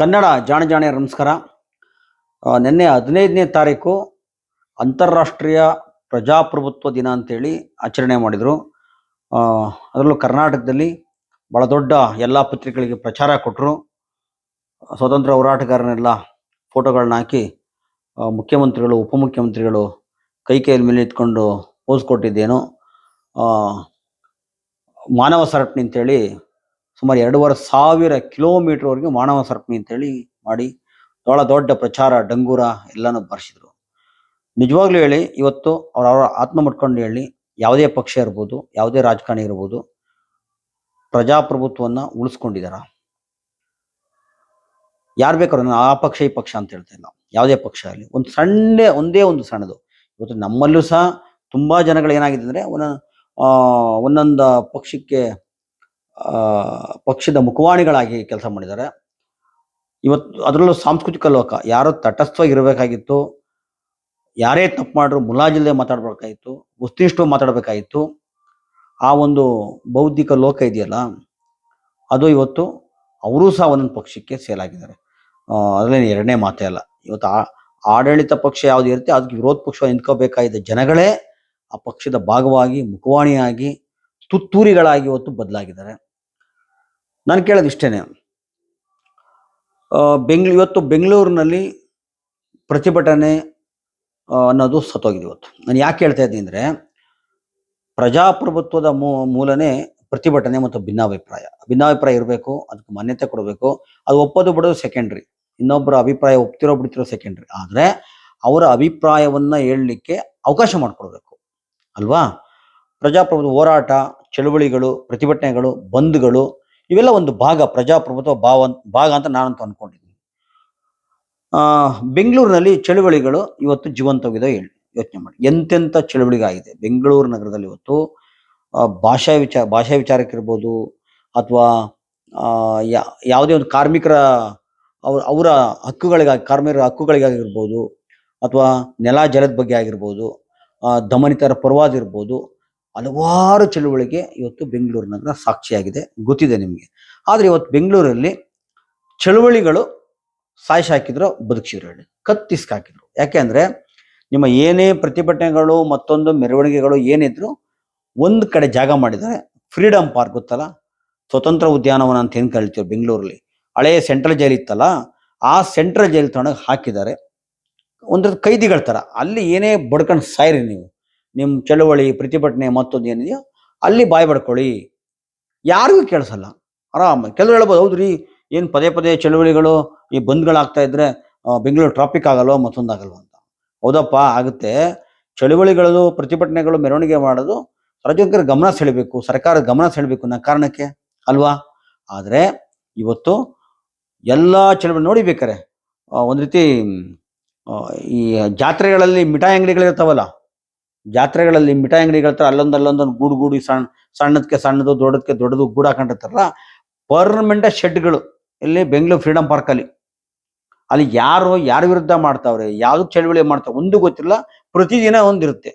ಕನ್ನಡ ಜಾಣ ಜಾಣೆ ನಮಸ್ಕಾರ. ನಿನ್ನೆ ಹದಿನೈದನೇ ತಾರೀಕು ಅಂತಾರಾಷ್ಟ್ರೀಯ ಪ್ರಜಾಪ್ರಭುತ್ವ ದಿನ ಅಂತೇಳಿ ಆಚರಣೆ ಮಾಡಿದರು. ಅದರಲ್ಲೂ ಕರ್ನಾಟಕದಲ್ಲಿ ಭಾಳ ದೊಡ್ಡ ಎಲ್ಲ ಪತ್ರಿಕೆಗಳಿಗೆ ಪ್ರಚಾರ ಕೊಟ್ಟರು ಸ್ವತಂತ್ರ ಹೋರಾಟಗಾರನೆಲ್ಲ ಫೋಟೋಗಳನ್ನ ಹಾಕಿ ಮುಖ್ಯಮಂತ್ರಿಗಳು, ಉಪಮುಖ್ಯಮಂತ್ರಿಗಳು ಕೈ ಕೈಯಲ್ಲಿ ಮೇಲೆ ಇಟ್ಕೊಂಡು ಪೋಸ್ ಕೊಟ್ಟಿದ್ದೇನು. ಮಾನವ ಸರಪಣಿ ಅಂತೇಳಿ ಸುಮಾರು ಎರಡೂವರೆ ಸಾವಿರ ಕಿಲೋಮೀಟರ್ವರೆಗೆ ಮಾನವ ಸರಪಣಿ ಅಂತೇಳಿ ಮಾಡಿ ಬಹಳ ದೊಡ್ಡ ಪ್ರಚಾರ, ಡಂಗೂರ ಎಲ್ಲನೂ ಬರ್ಸಿದ್ರು. ನಿಜವಾಗ್ಲೂ ಹೇಳಿ, ಇವತ್ತು ಅವರವರ ಆತ್ಮ ಮುಟ್ಕೊಂಡು ಹೇಳಿ, ಯಾವುದೇ ಪಕ್ಷ ಇರ್ಬೋದು, ಯಾವುದೇ ರಾಜಕಾರಣಿ ಇರ್ಬೋದು, ಪ್ರಜಾಪ್ರಭುತ್ವವನ್ನು ಉಳಿಸ್ಕೊಂಡಿದಾರ. ಯಾರು ಬೇಕಾದ್ರೂ ಆ ಪಕ್ಷ, ಈ ಪಕ್ಷ ಅಂತ ಹೇಳ್ತಾ ಇಲ್ಲ. ಯಾವುದೇ ಪಕ್ಷ ಆಗಲಿ, ಒಂದು ಸಣ್ಣ, ಒಂದೇ ಒಂದು ಸಣ್ಣದು. ಇವತ್ತು ನಮ್ಮಲ್ಲೂ ಸಹ ತುಂಬ ಜನಗಳು ಏನಾಗಿದೆ ಅಂದರೆ ಒಂದೊಂದು ಪಕ್ಷಕ್ಕೆ ಪಕ್ಷದ ಮುಖವಾಣಿಗಳಾಗಿ ಕೆಲಸ ಮಾಡಿದ್ದಾರೆ. ಇವತ್ತು ಅದರಲ್ಲೂ ಸಾಂಸ್ಕೃತಿಕ ಲೋಕ, ಯಾರು ತಟಸ್ಥವಾಗಿರಬೇಕಾಗಿತ್ತು, ಯಾರೇ ತಪ್ಪು ಮಾಡಿದ್ರು ಮುಲಾಜಿಲ್ಲದೆ ಮಾತಾಡಬೇಕಾಗಿತ್ತು ಮುಸ್ತಿಷ್ಟು ಮಾತಾಡಬೇಕಾಗಿತ್ತು. ಆ ಒಂದು ಬೌದ್ಧಿಕ ಲೋಕ ಇದೆಯಲ್ಲ, ಅದು ಇವತ್ತು ಅವರೂ ಸಹ ಒಂದೊಂದು ಪಕ್ಷಕ್ಕೆ ಸೇಲಾಗಿದ್ದಾರೆ ಅದರಲ್ಲಿ ಎರಡನೇ ಮಾತೇ ಅಲ್ಲ. ಇವತ್ತು ಆ ಆಡಳಿತ ಪಕ್ಷ ಯಾವುದು ಇರುತ್ತೆ, ಅದಕ್ಕೆ ವಿರೋಧ ಪಕ್ಷ ನಿಂತ್ಕೋಬೇಕಾಗಿದ್ದ ಜನಗಳೇ ಆ ಪಕ್ಷದ ಭಾಗವಾಗಿ, ಮುಖವಾಣಿಯಾಗಿ, ತುತ್ತೂರಿಗಳಾಗಿ ಇವತ್ತು ಬದಲಾಗಿದ್ದಾರೆ. ನಾನು ಕೇಳೋದು ಇಷ್ಟೇ ಬೆಂಗ್ಳೂ, ಇವತ್ತು ಬೆಂಗಳೂರಿನಲ್ಲಿ ಪ್ರತಿಭಟನೆ ಅನ್ನೋದು ಸತ್ತೋಗಿದೆ ಇವತ್ತು. ನಾನು ಯಾಕೆ ಹೇಳ್ತಾ ಇದ್ದೀನಿ ಅಂದರೆ, ಪ್ರಜಾಪ್ರಭುತ್ವದ ಮೂಲನೇ ಪ್ರತಿಭಟನೆ ಮತ್ತು ಭಿನ್ನಾಭಿಪ್ರಾಯ. ಭಿನ್ನಾಭಿಪ್ರಾಯ ಇರಬೇಕು, ಅದಕ್ಕೆ ಮಾನ್ಯತೆ ಕೊಡಬೇಕು, ಅದು ಒಪ್ಪೋದು ಬಿಡೋದು ಸೆಕೆಂಡ್ರಿ ಇನ್ನೊಬ್ಬರ ಅಭಿಪ್ರಾಯ ಒಪ್ತಿರೋ ಬಿಡ್ತಿರೋ ಸೆಕೆಂಡ್ರಿ ಆದರೆ, ಅವರ ಅಭಿಪ್ರಾಯವನ್ನ ಹೇಳಲಿಕ್ಕೆ ಅವಕಾಶ ಮಾಡಿಕೊಡ್ಬೇಕು. ಅಲ್ವಾ? ಪ್ರಜಾಪ್ರಭುತ್ವ ಹೋರಾಟ, ಚಳುವಳಿಗಳು, ಪ್ರತಿಭಟನೆಗಳು, ಬಂದ್ಗಳು ಇವೆಲ್ಲ ಒಂದು ಭಾಗ, ಪ್ರಜಾಪ್ರಭುತ್ವ ಭಾವ ಭಾಗ ಅಂತ ನಾನಂತೂ ಅನ್ಕೊಂಡಿದ್ದೀನಿ. ಬೆಂಗಳೂರಿನಲ್ಲಿ ಚಳುವಳಿಗಳು ಇವತ್ತು ಜೀವಂತವಿದೆ ಹೇಳಿ, ಯೋಚನೆ ಮಾಡಿ. ಎಂತೆಂಥ ಚಳುವಳಿಗಾಗಿದೆ ಬೆಂಗಳೂರು ನಗರದಲ್ಲಿ ಇವತ್ತು ಭಾಷಾ ವಿಚಾರ ಭಾಷಾ ವಿಚಾರಕ್ಕಿರ್ಬೋದು ಅಥವಾ ಯಾವುದೇ ಒಂದು ಕಾರ್ಮಿಕರ ಅವ್ರ ಅವರ ಹಕ್ಕುಗಳಿಗಾಗಿ, ಕಾರ್ಮಿಕರ ಹಕ್ಕುಗಳಿಗಾಗಿರ್ಬೋದು ಅಥವಾ ನೆಲ ಜಲದ ಬಗ್ಗೆ ಆಗಿರ್ಬೋದು ದಮನಿತರ ಪರವಾದ ಇರ್ಬೋದು ಹಲವಾರು ಚಳುವಳಿಗೆ ಇವತ್ತು ಬೆಂಗಳೂರು ಸಾಕ್ಷಿಯಾಗಿದೆ. ಗೊತ್ತಿದೆ ನಿಮಗೆ. ಆದರೆ ಇವತ್ತು ಬೆಂಗಳೂರಲ್ಲಿ ಚಳುವಳಿಗಳು ಸಾಯಿಸಿ ಹಾಕಿದ್ರು, ಬದುಕಿಸಿದ್ರು ಹೇಳಿ. ಕತ್ತಿಸ್ಕಾಕಿದ್ರು ಯಾಕೆ ಅಂದ್ರೆ ನಿಮ್ಮ ಏನೇ ಪ್ರತಿಭಟನೆಗಳು, ಮತ್ತೊಂದು ಮೆರವಣಿಗೆಗಳು ಏನಿದ್ರು ಒಂದು ಕಡೆ ಜಾಗ ಮಾಡಿದರೆ ಫ್ರೀಡಮ್ ಪಾರ್ಕ್ ಗೊತ್ತಲ್ಲ? ಸ್ವತಂತ್ರ ಉದ್ಯಾನವನ ಅಂತ ಏನು ಕರಿತೀವಿ ಬೆಂಗಳೂರಲ್ಲಿ? ಹಳೆಯ ಸೆಂಟ್ರಲ್ ಜೈಲ್ ಇತ್ತಲ್ಲ? ಆ ಸೆಂಟ್ರಲ್ ಜೈಲ್ ತಗೊಂಡಾಗ ಹಾಕಿದ್ದಾರೆ. ಒಂದು ಕೈದಿಗಳ ಥರ ಅಲ್ಲಿ ಏನೇ ಬಡ್ಕೊಂಡು ಸಾಯಿರಿ ನೀವು. ನಿಮ್ಮ ಚಳುವಳಿ ಪ್ರತಿಭಟನೆ ಮತ್ತೊಂದು ಏನಿದೆಯೋ ಅಲ್ಲಿ ಬಾಯ್ ಪಡ್ಕೊಳ್ಳಿ. ಯಾರಿಗೂ ಕೇಳಿಸಲ್ಲ. ಆರಾಮ. ಕೆಲವರು ಹೇಳ್ಬೋದು ಹೌದು ರೀ ಏನು ಪದೇ ಪದೇ ಚಳುವಳಿಗಳು ಈ ಬಂದ್ಗಳಾಗ್ತಾ ಇದ್ರೆ ಬೆಂಗಳೂರು ಟ್ರಾಫಿಕ್ ಆಗಲ್ವಾ, ಮತ್ತೊಂದು ಆಗಲ್ವ ಅಂತ. ಹೌದಪ್ಪ, ಆಗುತ್ತೆ. ಚಳುವಳಿಗಳು ಪ್ರತಿಭಟನೆಗಳು ಮೆರವಣಿಗೆ ಮಾಡೋದು ಸಾರ್ವಜನಿಕರ ಗಮನ ಸೆಳಿಬೇಕು ಸರ್ಕಾರದ ಗಮನ ಸೆಳಿಬೇಕು ಅನ್ನೋ ಕಾರಣಕ್ಕೆ ಅಲ್ವಾ? ಆದರೆ ಇವತ್ತು ಎಲ್ಲ ಚಳುವಳಿ ನೋಡಿಬೇಕಾರೆ ಒಂದು ರೀತಿ ಈ ಜಾತ್ರೆಗಳಲ್ಲಿ ಮಿಠಾಯಿ ಅಂಗಡಿಗಳಿರ್ತಾವಲ್ಲ ಜಾತ್ರೆಗಳಲ್ಲಿ ಮಿಠಾಯಿ ಅಂಗಡಿಗಳ ಅಲ್ಲೊಂದು ಅಲ್ಲೊಂದೊಂದು ಗೂಡು ಗೂಡು ಸಣ್ಣ ಸಣ್ಣದಕ್ಕೆ ಸಣ್ಣದು ದೊಡ್ಡದಕ್ಕೆ ದೊಡ್ಡದು ಗೂಡು ಹಾಕೊಂಡಿರ್ತಾರಲ್ಲ ಪರ್ಮನೆಂಟ್ ಶೆಡ್ಗಳು ಇಲ್ಲಿ ಬೆಂಗಳೂರು ಫ್ರೀಡಂ ಪಾರ್ಕ್ ಅಲ್ಲಿ ಯಾರು, ಯಾರ ವಿರುದ್ಧ ಮಾಡ್ತಾವ್ರೆ, ಯಾವ್ದು ಚಳುವಳಿ ಮಾಡ್ತಾವೆ ಒಂದು ಗೊತ್ತಿಲ್ಲ, ಪ್ರತಿದಿನ ಒಂದಿರುತ್ತೆ.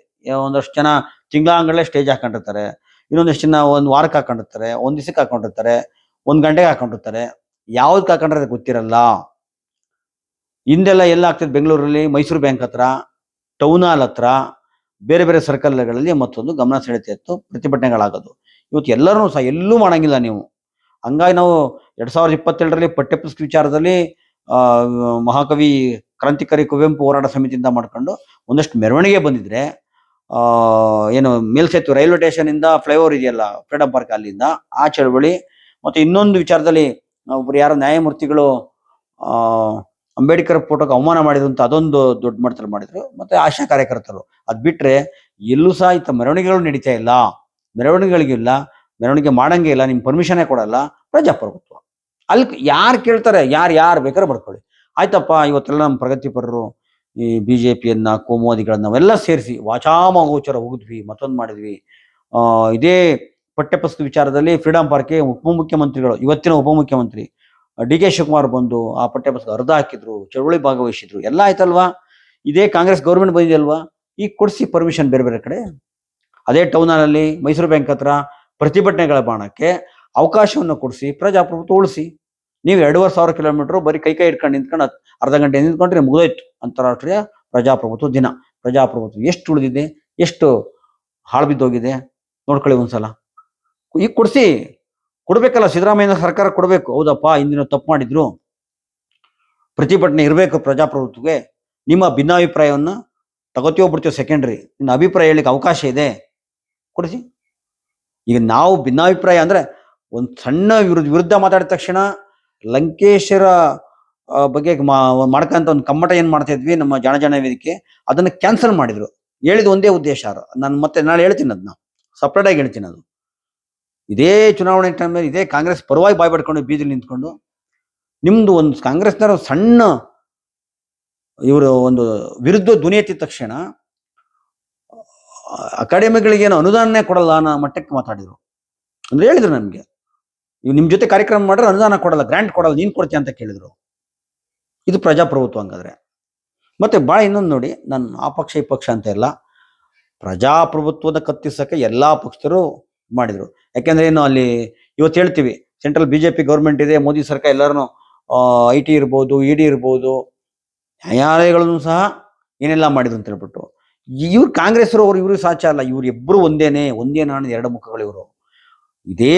ಒಂದಷ್ಟು ಜನ ತಿಂಗಳಾಂಗಳೇ ಸ್ಟೇಜ್ ಹಾಕೊಂಡಿರ್ತಾರೆ, ಇನ್ನೊಂದಷ್ಟು ಜನ ಒಂದ್ ವಾರಕ್ಕೆ ಹಾಕೊಂಡಿರ್ತಾರೆ, ಒಂದ್ ದಿವಸಕ್ಕೆ ಹಾಕೊಂಡಿರ್ತಾರೆ, ಒಂದ್ ಗಂಟೆಗೆ ಹಾಕೊಂಡಿರ್ತಾರೆ. ಯಾವ್ದಕ್ಕೆ ಹಾಕೊಂಡ್ರೆ ಗೊತ್ತಿರಲ್ಲ. ಹಿಂದೆಲ್ಲ ಎಲ್ಲ ಆಗ್ತದೆ ಬೆಂಗಳೂರಲ್ಲಿ, ಮೈಸೂರು ಬ್ಯಾಂಕ್ ಹತ್ರ, ಟೌನ್ ಹಾಲ್ ಹತ್ರ. ಬೇರೆ ಬೇರೆ ಸರ್ಕಲ್ಗಳಲ್ಲಿ ಮತ್ತೊಂದು ಗಮನ ಸೆಳೆತ ಇತ್ತು ಪ್ರತಿಭಟನೆಗಳಾಗೋದು. ಇವತ್ತು ಎಲ್ಲರೂ ಸಹ ಎಲ್ಲೂ ಮಾಡಂಗಿಲ್ಲ ನೀವು. ಹಂಗಾಗಿ ನಾವು ಎರಡ್ ಸಾವಿರದ ಇಪ್ಪತ್ತೆರಡರಲ್ಲಿ ಪಠ್ಯಪುಸ್ತಕ ವಿಚಾರದಲ್ಲಿ ಮಹಾಕವಿ ಕ್ರಾಂತಿಕಾರಿ ಕುವೆಂಪು ಹೋರಾಟ ಸಮಿತಿಯಿಂದ ಮಾಡ್ಕೊಂಡು ಒಂದಷ್ಟು ಮೆರವಣಿಗೆ ಬಂದಿದ್ರೆ ಏನು ಮೇಲ್ಸೇತು ರೈಲ್ವೆ ಸ್ಟೇಷನ್ ಇಂದ ಫ್ಲೈಓವರ್ ಇದೆಯಲ್ಲ ಫ್ರೀಡಮ್ ಪಾರ್ಕ್ ಅಲ್ಲಿಂದ ಆ ಚಳವಳಿ, ಮತ್ತೆ ಇನ್ನೊಂದು ವಿಚಾರದಲ್ಲಿ ಒಬ್ರು ಯಾರೋ ನ್ಯಾಯಮೂರ್ತಿಗಳು ಅಂಬೇಡ್ಕರ್ ಫೋಟೋಗೆ ಅವಮಾನ ಮಾಡಿದ್ರು ಅಂತ ಅದೊಂದು ದೊಡ್ಡ ಮಟ್ಟದಲ್ಲಿ ಮಾಡಿದ್ರು. ಮತ್ತೆ ಆಶಾ ಕಾರ್ಯಕರ್ತರು, ಅದ್ ಬಿಟ್ರೆ ಎಲ್ಲೂ ಸಹ ಇಂಥ ಮೆರವಣಿಗೆಗಳು ನಡೀತಾ ಇಲ್ಲ. ಮೆರವಣಿಗೆಗಳಿಗಿಲ್ಲ ಮೆರವಣಿಗೆ ಮಾಡಂಗೆ ಇಲ್ಲ ನಿಮ್ ಪರ್ಮಿಷನೇ ಕೊಡಲ್ಲ, ಪ್ರಜಾಪ್ರಭುತ್ವ. ಅಲ್ಲಿ ಯಾರು ಕೇಳ್ತಾರೆ, ಯಾರು ಯಾರು ಬೇಕಾದ್ರೆ ಬರ್ಕೊಳ್ಳಿ. ಆಯ್ತಪ್ಪ, ಇವತ್ತೆಲ್ಲ ನಮ್ಮ ಪ್ರಗತಿಪರರು, ಈ ಬಿಜೆಪಿಯನ್ನ ಕೋಮುವಾದಿಗಳನ್ನ ನಾವೆಲ್ಲ ಸೇರಿಸಿ ವಾಚಾಮಗೋಚರ ಹೋಗಿದ್ವಿ, ಮತ್ತೊಂದು ಮಾಡಿದ್ವಿ. ಇದೇ ಪಠ್ಯಪುಸ್ತಕ ವಿಚಾರದಲ್ಲಿ ಫ್ರೀಡಂ ಪಾರ್ಕ್ಗೆ ಉಪಮುಖ್ಯಮಂತ್ರಿಗಳು, ಇವತ್ತಿನ ಉಪಮುಖ್ಯಮಂತ್ರಿ ಡಿ ಕೆ ಶಿವಕುಮಾರ್ ಬಂದು ಆ ಪಠ್ಯಪುಸ್ತಕ ಅರ್ಧ ಹಾಕಿದ್ರು, ಚಳುವಳಿ ಭಾಗವಹಿಸಿದ್ರು, ಎಲ್ಲ ಆಯ್ತಲ್ವಾ? ಇದೇ ಕಾಂಗ್ರೆಸ್ ಗೌರ್ಮೆಂಟ್ ಬಂದಿದೆಯಲ್ವಾ? ಈಗ ಕೊಡಿಸಿ ಪರ್ಮಿಷನ್ ಬೇರೆ ಬೇರೆ ಕಡೆ? ಅದೇ ಟೌನಲ್ಲಿ ಮೈಸೂರು ಬ್ಯಾಂಕ್ ಹತ್ರ ಪ್ರತಿಭಟನೆಗಳ ಬಾಣಕ್ಕೆ ಅವಕಾಶವನ್ನು ಕೊಡಿಸಿ, ಪ್ರಜಾಪ್ರಭುತ್ವ ಉಳಿಸಿ. ನೀವು ಎರಡೂವರೆ ಸಾವಿರ ಕಿಲೋಮೀಟರ್ ಬರೀ ಕೈ ಕೈ ಇಟ್ಕೊಂಡು ನಿಂತ್ಕೊಂಡು ಅರ್ಧ ಗಂಟೆ ನಿಂತ್ಕೊಂಡ್ರೆ ಮುಗಿದೋಯ್ತು ಅಂತಾರಾಷ್ಟ್ರೀಯ ಪ್ರಜಾಪ್ರಭುತ್ವ ದಿನ. ಪ್ರಜಾಪ್ರಭುತ್ವ ಎಷ್ಟು ಉಳಿದಿದೆ? ಎಷ್ಟು ಹಾಳು ಬಿದ್ದೋಗಿದೆ? ನೋಡ್ಕೊಳ್ಳಿ ಒಂದ್ಸಲ. ಈಗ ಕೊಡ್ಸಿ ಕೊಡ್ಬೇಕಲ್ಲ ಸಿದ್ದರಾಮಯ್ಯ ಸರ್ಕಾರ ಕೊಡಬೇಕು. ಹೌದಪ್ಪ ಇಂದಿನ ತಪ್ಪು ಮಾಡಿದ್ರು. ಪ್ರತಿಭಟನೆ ಇರಬೇಕು ಪ್ರಜಾಪ್ರಭುತ್ವಕ್ಕೆ. ನಿಮ್ಮ ಭಿನ್ನಾಭಿಪ್ರಾಯವನ್ನು ತಗೋತೀವೋ ಬಿಡ್ತೀವೋ ಸೆಕೆಂಡ್ರಿ ನಿನ್ನ ಅಭಿಪ್ರಾಯ ಹೇಳಲಿಕ್ಕೆ ಅವಕಾಶ ಇದೆ. ಕೊಡಿಸಿ. ಈಗ ನಾವು ಭಿನ್ನಾಭಿಪ್ರಾಯ ಅಂದರೆ ಒಂದು ಸಣ್ಣ ವಿರುದ್ಧ ವಿರುದ್ಧ ಮಾತಾಡಿದ ತಕ್ಷಣ ಲಂಕೇಶರ ಬಗ್ಗೆ ಮಾ- ಮಾಡ್ಕಂತ ಒಂದು ಕಮ್ಮಟ ಏನು ಮಾಡ್ತಾ ಇದ್ವಿ, ನಮ್ಮ ಜನ ಜನ ವೇದಿಕೆ, ಅದನ್ನು ಕ್ಯಾನ್ಸಲ್ ಮಾಡಿದ್ರು. ಹೇಳಿದ ಒಂದೇ ಉದ್ದೇಶ, ನಾನು ಮತ್ತೆ ನಾಳೆ ಹೇಳ್ತೀನಿ ಅದನ್ನ ಸಪ್ರೇಟಾಗಿ ಹೇಳ್ತೀನಿ ಅದು. ಇದೇ ಚುನಾವಣೆ ಟೈಮಲ್ಲಿ ಇದೇ ಕಾಂಗ್ರೆಸ್ ಪರವಾಗಿ ಬಾಯ್ ಪಡ್ಕೊಂಡು ಬೀದಿಲಿ ನಿಂತ್ಕೊಂಡು ನಿಮ್ದು ಒಂದು ಕಾಂಗ್ರೆಸ್ನರ ಸಣ್ಣ ಇವರು ಒಂದು ವಿರುದ್ಧ ಧ್ವನಿ ಎತ್ತಿದ ತಕ್ಷಣ, ಅಕಾಡೆಮಿಗಳಿಗೆ ಏನು ಅನುದಾನನೇ ಕೊಡಲ್ಲ ಅನ್ನೋ ಮಟ್ಟಕ್ಕೆ ಮಾತಾಡಿದ್ರು. ಅಂದ್ರೆ ಹೇಳಿದ್ರು ನಮ್ಗೆ ಇವ್ ನಿಮ್ ಜೊತೆ ಕಾರ್ಯಕ್ರಮ ಮಾಡ್ರೆ ಅನುದಾನ ಕೊಡಲ್ಲ ಗ್ರಾಂಟ್ ಕೊಡಲ್ಲ, ನೀನ್ ಕೊಡ್ತೀಯ ಅಂತ ಕೇಳಿದ್ರು. ಇದು ಪ್ರಜಾಪ್ರಭುತ್ವ ಹಂಗಾದ್ರೆ. ಮತ್ತೆ ಭಾಳ ಇನ್ನೊಂದು ನೋಡಿ, ನಾನು ಆ ಪಕ್ಷ ಈ ಪಕ್ಷ ಅಂತ ಇಲ್ಲ, ಪ್ರಜಾಪ್ರಭುತ್ವದ ಕತ್ತಿಸಕ್ಕೆ ಎಲ್ಲಾ ಪಕ್ಷರು ಮಾಡಿದ್ರು. ಯಾಕೆಂದ್ರೆ ಏನು ಅಲ್ಲಿ ಇವತ್ತು ಹೇಳ್ತೀವಿ ಸೆಂಟ್ರಲ್ ಬಿಜೆಪಿ ಗೌರ್ಮೆಂಟ್ ಇದೆ, ಮೋದಿ ಸರ್ಕಾರ ಎಲ್ಲರೂ ಐ ಟಿ ಇರ್ಬೋದು ಇ ಡಿ ಇರ್ಬೋದು, ನ್ಯಾಯಾಲಯಗಳನ್ನು ಸಹ ಏನೆಲ್ಲ ಮಾಡಿದ್ರು ಅಂತ ಹೇಳ್ಬಿಟ್ಟು. ಇವ್ರು ಕಾಂಗ್ರೆಸ್ರು ಅವರು ಇವರು ಸಾಚ ಅಲ್ಲ, ಇವ್ರು ಇಬ್ಬರು ಒಂದೇನೆ, ಒಂದೇ ನಾಣ್ಯದ ಎರಡು ಮುಖಗಳು ಇವರು. ಇದೇ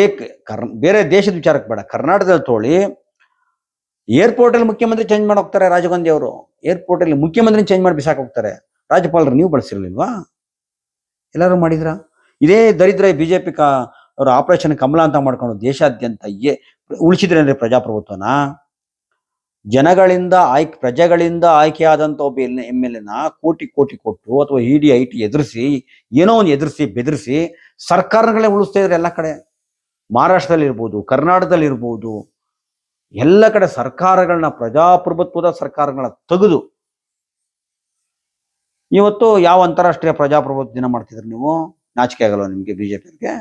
ಕರ್, ಬೇರೆ ದೇಶದ ವಿಚಾರಕ್ಕೆ ಬೇಡ, ಕರ್ನಾಟಕದಲ್ಲಿ ತೋಳಿ ಏರ್ಪೋರ್ಟ್ ಅಲ್ಲಿ ಮುಖ್ಯಮಂತ್ರಿ ಚೇಂಜ್ ಮಾಡಿ ಹೋಗ್ತಾರೆ ರಾಜೀವ್ ಗಾಂಧಿ ಅವರು. ಏರ್ಪೋರ್ಟ್ ಅಲ್ಲಿ ಮುಖ್ಯಮಂತ್ರಿ ಚೇಂಜ್ ಮಾಡಿ ಬಿಸಾಕ್ ಹೋಗ್ತಾರೆ. ರಾಜ್ಯಪಾಲರು ನೀವು ಬಳಸಿರ್ಲಿಲ್ವಾ? ಎಲ್ಲರೂ ಮಾಡಿದ್ರ? ಇದೇ ದರಿದ್ರ ಬಿಜೆಪಿ ಕಾ ಅವ್ರ ಆಪರೇಷನ್ ಕಮಲ ಅಂತ ಮಾಡ್ಕೊಂಡು ದೇಶಾದ್ಯಂತ ಏ ಉಳಿಸಿದ್ರೆ ಅಂದ್ರೆ ಪ್ರಜಾಪ್ರಭುತ್ವನ? ಜನಗಳಿಂದ ಆಯ್ಕೆ ಪ್ರಜೆಗಳಿಂದ ಆಯ್ಕೆಯಾದಂಥ ಒಬ್ಬ ಎಂ ಎಲ್ ಎನ ಕೋಟಿ ಕೋಟಿ ಕೊಟ್ಟು ಅಥವಾ ಇಡಿ ಐ ಟಿ ಎದುರಿಸಿ, ಏನೋ ಒಂದು ಎದುರಿಸಿ, ಬೆದರಿಸಿ ಸರ್ಕಾರಗಳೇ ಉಳಿಸ್ತಾ ಇದ್ರೆ ಎಲ್ಲ ಕಡೆ. ಮಹಾರಾಷ್ಟ್ರದಲ್ಲಿ ಇರ್ಬೋದು ಕರ್ನಾಟಕದಲ್ಲಿ ಇರ್ಬೋದು ಎಲ್ಲ ಕಡೆ ಸರ್ಕಾರಗಳನ್ನ ಪ್ರಜಾಪ್ರಭುತ್ವದ ಸರ್ಕಾರಗಳ ತೆಗೆದು. ಇವತ್ತು ಯಾವ ಅಂತಾರಾಷ್ಟ್ರೀಯ ಪ್ರಜಾಪ್ರಭುತ್ವ ದಿನ ಮಾಡ್ತಿದ್ರಿ ನೀವು? ನಾಚಿಕೆ ಆಗಲ್ಲ ನಿಮಗೆ ಬಿಜೆಪಿಗೆ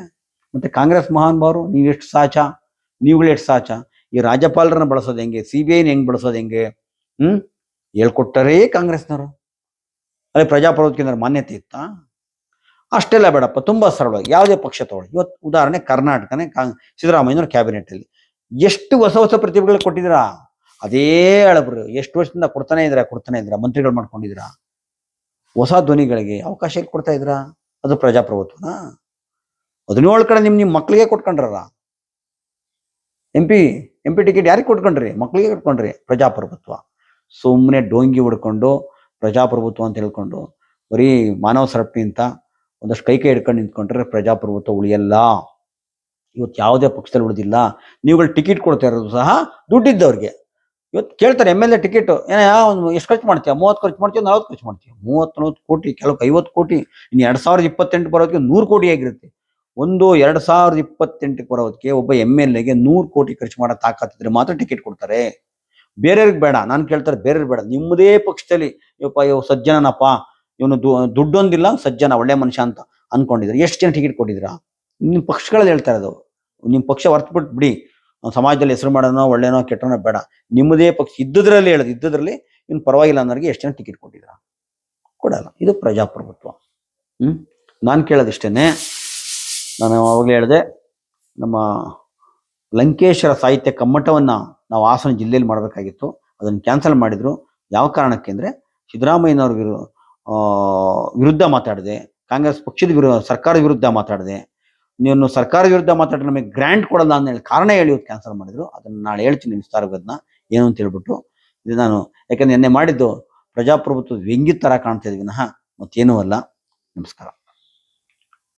ಮತ್ತೆ ಕಾಂಗ್ರೆಸ್ ಮಹಾನ್ ಬಾರು ನೀವು ಎಷ್ಟು ಸಾಚ, ನೀವುಗಳು ಎಷ್ಟು ಸಾಚ, ಈ ರಾಜ್ಯಪಾಲರನ್ನ ಬಳಸೋದು ಹೆಂಗೆ ಸಿ ಬಿ ಐನ ಹೆಂಗ್ ಬಳಸೋದು ಹೆಂಗೆ, ಹ್ಮ್? ಹೇಳ್ಕೊಟ್ಟರೇ ಕಾಂಗ್ರೆಸ್ನವರು. ಅದೇ ಪ್ರಜಾಪ್ರಭುತ್ವಕ್ಕೆ ಏನಾದ್ರು ಮಾನ್ಯತೆ ಇತ್ತಾ? ಅಷ್ಟೆಲ್ಲ ಬೇಡಪ್ಪ, ತುಂಬಾ ಸರಳವಾಗಿ, ಯಾವುದೇ ಪಕ್ಷ ತಗೊಳ್ಳಿ. ಇವತ್ತು ಉದಾಹರಣೆ ಕರ್ನಾಟಕನೇ ಕಾಂಗ್ ಸಿದ್ದರಾಮಯ್ಯನವ್ರ ಕ್ಯಾಬಿನೆಟ್ ಅಲ್ಲಿ. ಎಷ್ಟು ಹೊಸ ಹೊಸ ಪ್ರತಿಭೆಗಳು ಕೊಟ್ಟಿದ್ದೀರಾ? ಅದೇ ಅಳಬ್ರು, ಎಷ್ಟು ವರ್ಷದಿಂದ ಕೊಡ್ತಾನೆ ಇದ್ರ ಕೊಡ್ತಾನೆ ಇದ್ರ ಮಂತ್ರಿಗಳು ಮಾಡ್ಕೊಂಡಿದ್ದೀರಾ? ಹೊಸ ಧ್ವನಿಗಳಿಗೆ ಅವಕಾಶ ಕೊಡ್ತಾ ಇದ್ರಾ ಅದು ಪ್ರಜಾಪ್ರಭುತ್ವನ? ಹದಿನೇಳು ಕಡೆ ನಿಮ್ಮ ನಿಮ್ಮ ಮಕ್ಕಳಿಗೆ ಕೊಟ್ಕೊಂಡ್ರಲ್ಲ? M P M P ticket ಯಾರಿಗೆ ಕೊಟ್ಕೊಂಡ್ರಿ? ಮಕ್ಕಳಿಗೆ ಕೊಟ್ಕೊಂಡ್ರಿ, ಪ್ರಜಾಪ್ರಭುತ್ವ. ಸುಮ್ಮನೆ ಡೋಂಗಿ ಹೊಡ್ಕೊಂಡು, ಪ್ರಜಾಪ್ರಭುತ್ವ ಅಂತ ಹೇಳ್ಕೊಂಡು, ಬರೀ ಮಾನವ ಸರಪಣಿ ಅಂತ ಒಂದಷ್ಟು ಕೈ ಕೈ ಹಿಡ್ಕೊಂಡು ನಿಂತ್ಕೊಂಡ್ರೆ ಪ್ರಜಾಪ್ರಭುತ್ವ ಉಳಿಯಲ್ಲ. ಇವತ್ತು ಯಾವುದೇ ಪಕ್ಷದಲ್ಲಿ ಉಳಿದಿಲ್ಲ. ನೀವುಗಳು ಟಿಕೆಟ್ ಕೊಡ್ತಾ ಇರೋದು ಸಹ ದುಡ್ಡಿದ್ದವ್ರಿಗೆ. ಇವತ್ತು ಕೇಳ್ತಾರೆ ಎಂ ಎಲ್ ಎ ಟಿಕೆಟ್ ಏನ ಒಂದು ಎಷ್ಟು ಖರ್ಚು ಮಾಡ್ತೀಯ? ಮೂವತ್ತು ಖರ್ಚು ಮಾಡ್ತೀವಿ ನಲ್ವತ್ತು ಖರ್ಚು ಮಾಡ್ತೀವಿ ಮೂವತ್ತು ಕೋಟಿ ಕೆಲವು ಐವತ್ತು ಕೋಟಿ, ಇನ್ನು ಎರಡು ಸಾವಿರದ ಇಪ್ಪತ್ತೆಂಟು ಬರೋದಕ್ಕೆ ನೂರು ಕೋಟಿ ಆಗಿರುತ್ತೆ. ಒಂದು, ಎರಡು ಸಾವಿರದ ಇಪ್ಪತ್ತೆಂಟಕ್ಕೆ ಬರೋದಕ್ಕೆ ಒಬ್ಬ ಎಂ ಎಲ್ ಎಗೆ ನೂರು ಕೋಟಿ ಖರ್ಚು ಮಾಡೋ ತಾಕತ್ತಿದ್ರೆ ಮಾತ್ರ ಟಿಕೆಟ್ ಕೊಡ್ತಾರೆ. ಬೇರೆಯವ್ರಿಗೆ ಬೇಡ. ನಾನು ಕೇಳ್ತಾರೆ ಬೇರೆಯವ್ರಿಗೆ ಬೇಡ. ನಿಮ್ಮದೇ ಪಕ್ಷದಲ್ಲಿ ಇವಪ್ಪ ಇವ್ ಸಜ್ಜನನಪ್ಪ, ಇವನು ದುಡ್ಡೊಂದಿಲ್ಲ, ಸಜ್ಜನ, ಒಳ್ಳೆ ಮನುಷ್ಯ ಅಂತ ಅನ್ಕೊಂಡಿದ್ರು ಎಷ್ಟು ಜನ ಟಿಕೆಟ್ ಕೊಟ್ಟಿದ್ದೀರಾ? ನಿಮ್ಮ ಪಕ್ಷಗಳಲ್ಲಿ ಹೇಳ್ತಾ ಇರೋದು. ನಿಮ್ಮ ಪಕ್ಷ ಹೊರತು ಬಿಡಿ. ಸಮಾಜದಲ್ಲಿ ಹೆಸರು ಮಾಡೋನೋ ಒಳ್ಳೆನೋ ಕೆಟ್ಟನೋ ಬೇಡ. ನಿಮ್ಮದೇ ಪಕ್ಷ ಇದ್ದುದ್ರಲ್ಲಿ ಹೇಳೋದು, ಇದ್ದುದ್ರಲ್ಲಿ ಇನ್ನು ಪರವಾಗಿಲ್ಲ ಅನ್ನೋರಿಗೆ ಎಷ್ಟು ಜನ ಟಿಕೆಟ್ ಕೊಟ್ಟಿದ್ರ. ಕೊಡಲ್ಲ. ಇದು ಪ್ರಜಾಪ್ರಭುತ್ವ. ಹ್ಞೂ ನಾನು ಕೇಳೋದಿಷ್ಟೇ ನಾನು ಅವಾಗಲೇ ಹೇಳಿದೆ, ನಮ್ಮ ಲಂಕೇಶ್ವರ ಸಾಹಿತ್ಯ ಕಮ್ಮಟವನ್ನು ನಾವು ಹಾಸನ ಜಿಲ್ಲೆಯಲ್ಲಿ ಮಾಡಬೇಕಾಗಿತ್ತು. ಅದನ್ನು ಕ್ಯಾನ್ಸಲ್ ಮಾಡಿದರು. ಯಾವ ಕಾರಣಕ್ಕೆ ಅಂದರೆ ಸಿದ್ದರಾಮಯ್ಯನವ್ರ ವಿರು ವಿರುದ್ಧ ಮಾತಾಡಿದೆ, ಕಾಂಗ್ರೆಸ್ ಪಕ್ಷದ ವಿರುದ್ಧ ಸರ್ಕಾರದ ವಿರುದ್ಧ ಮಾತಾಡಿದೆ. ನೀನು ಸರ್ಕಾರ ವಿರುದ್ಧ ಮಾತಾಡಿದ್ರೆ ನಮಗೆ ಗ್ರ್ಯಾಂಟ್ ಕೊಡಲ್ಲ ಅಂತ ಹೇಳಿ ಕಾರಣ ಹೇಳಿ ಇವತ್ತು ಕ್ಯಾನ್ಸಲ್ ಮಾಡಿದ್ರು. ಅದನ್ನ ನಾಳೆ ಹೇಳ್ತೀನಿ ವಿಸ್ತಾರವಾದನ್ನ ಏನು ಅಂತ ಹೇಳ್ಬಿಟ್ಟು ಇದು ನಾನು ಯಾಕಂದ್ರೆ ನಿನ್ನೆ ಮಾಡಿದ್ದು ಪ್ರಜಾಪ್ರಭುತ್ವದ ವ್ಯಂಗ್ಯ ಥರ ಕಾಣ್ತಾ ಇದ್ವಿ. ವಿನಃ ಮತ್ತೇನೂ ಅಲ್ಲ. ನಮಸ್ಕಾರ.